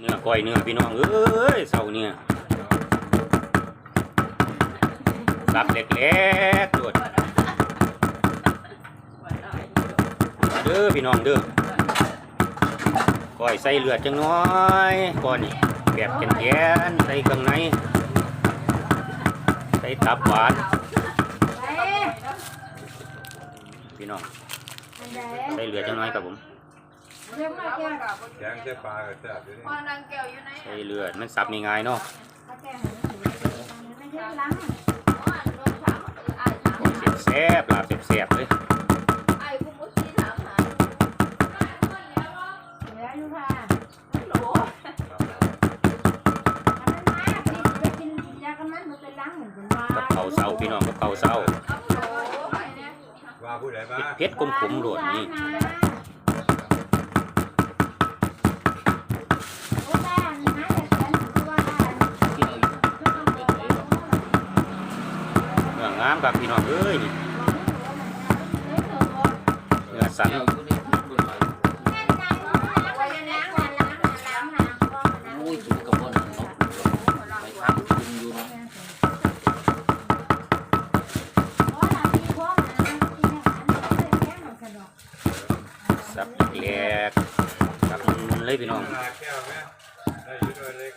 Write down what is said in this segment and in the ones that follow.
เนื้อก้อยเนื้อพี่น้องเอ้ยเสาเนี่ยสับเล็กๆด้วยเด้อพี่น้องเด้อก้อยใส่เลือดจังน้อยก้อนนี่แบบแกนๆใส่เครื่องในใส่ตับหวานพี่น้องใส่เลือดจังน้อยครับผม แกงเส้ปลาก็แซ่บอยู่นี่พอนางแก้วอยู่ไหนใส่เลือดมันสับง่ายๆเนาะอ่านลงถามอ่านถามแซ่บๆลาบแซ่บๆเลยไอ้คุณมุสีถามหาโหลกับเขาวเศร้าพี่น้องกับเขาวเศร้าโหไอ้เนี่ยว่าผู้ใดมาเพชรขมๆโหลดนี่ามครับพี่น้องเอ้ยนี่เนื้อสันอุ้ยถึงกับว่าเนาะไปทางคุมอยู่เนาะสับแหลกสับเลยพี่น้องลาแก้วไหมได้อยืดด้วยเล็ก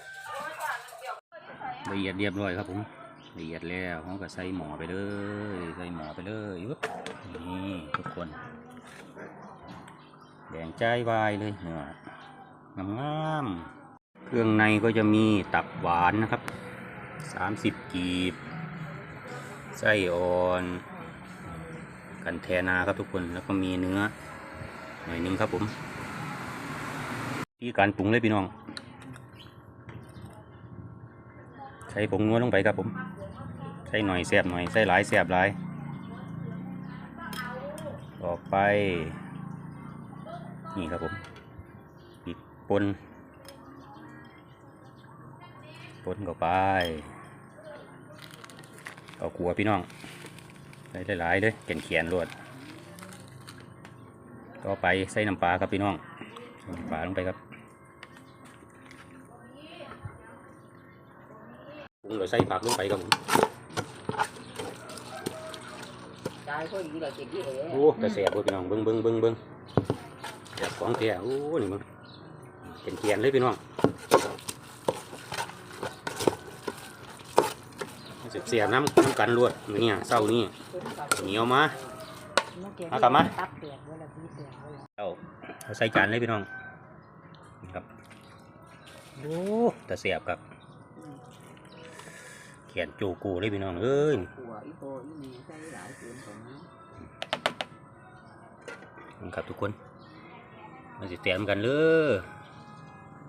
ละเอียดเรียบร้อยครับผม ละเอียดแล้วเขาก็ใส่หมอไปเลย ใส่หมอไปเลยยึบนี่ทุกคนแดงใจวายเลยเนื้องามๆเครื่องในก็จะมีตับหวานนะครับสามสิบกีบ ไส้อ่อน กันแทนาครับทุกคนแล้วก็มีเนื้อหน่อยนึงครับผม ที่การปรุงเลยพี่น้อง ใส่ผงนัวลงไปครับผม ส่หน่อยแสบหน่อยใส่หลายแสบหลาย ต่อไป นี่ครับผมอีกปนปนเข้าไปเอาขัวพี่น้องใส่หลายๆเลยเขียนเขียนรวดต่อไปใส่น้ำปลาครับพี่น้องน้ำปลาลงไปครับปรุงโดยใส่ผักลงไปครับผม ใจก็อยู่ละเจ็ดที่เอ๋โอ้แต่แสบพี่น้องเบิ้งเบิ้งเบิ้งเบิ้งแสบของแท้โอ้นี่มึงเป็นเทียนเลยพี่น้องเสียบเสียบน้ำน้ำกันรวดมื้อเนี่ยเศร้านี่เหนียวมาเอากลับมาเปียกไว้แล้วพี่เปียกไว้แล้วเอาเอาใส่จานเลยพี่น้องครับโอ้แต่เสียบครับ ขียนจูกูเลยพี่น้องเอ้ยหัวอีโตอีมีใส่หลายเกินของนะนี่ครับทุกคนมาสิเตรียมกันเลย